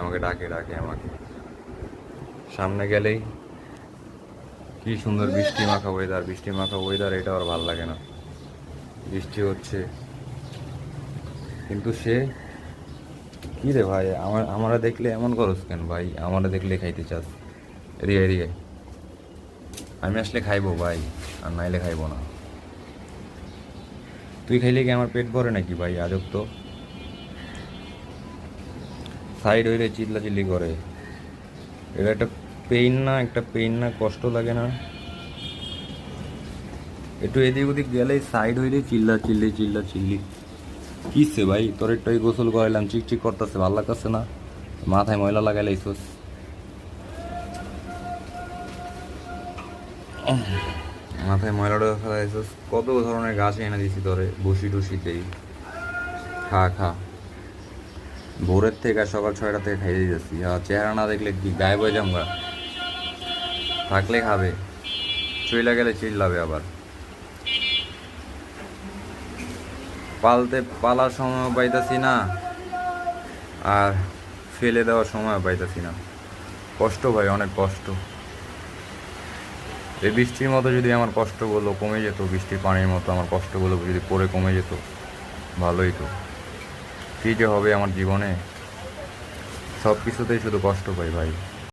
আমাকে ডাকে ডাকে আমাকে। সামনে গেলেই কি সুন্দর বৃষ্টি মাখা ওয়েদার বৃষ্টি মাখা ওয়েদার এটা আর ভালো লাগে না। বৃষ্টি হচ্ছে। কিন্তু সে, কি রে ভাই, আমার, আমরা দেখলে এমন করস কেন ভাই? আমরা দেখলে খাইতে চাস। এদিকে এদিকে আমি আসলে খাইবো ভাই, আর নাইলে খাইবো না। তুই খাইলে কি আমার পেট ভরে নাকি ভাই আজব তো? সাইড হইলে চিল্লা চিল্লি করে। এটা একটা পেইন না, একটা পেইন না, কষ্ট লাগে না। একটু এদিক ওদিক গেলেই সাইড হইলে চিল্লা চিল্লি চিল্লা চিল্লি কিসে ভাই, তোর একটু গোসল করাইলাম চিকচিক করতেছে, ভালো লাগতেছে না? মাথায় ময়লা লাগাইলে মাথায় ময়লাটা ফেলাইছিস কত ধরনের গাছ এনে দিছি তোরে, বসি টুসিতেই। খা খা। ভোরের থেকে সকাল ছয়টা থেকে খাইয়ে দিতেছি। চেহারা না দেখলে কি গায়ে বয়ে যামগা থাকলে খাবে, চইলা গেলে চিল্লাবে আবার। পালতে, পালার সময় পাইতাছি না, আর ফেলে দেওয়ার সময় পাইতাছি না। কষ্ট ভাই, অনেক কষ্ট। এই বৃষ্টির মতো যদি আমার কষ্টগুলো কমে যেত, বৃষ্টির পানির মতো আমার কষ্টগুলো যদি পরে কমে যেত, ভালোই তো কী যে হবে আমার জীবনে? সব কিছুতেই শুধু কষ্ট পাই ভাই।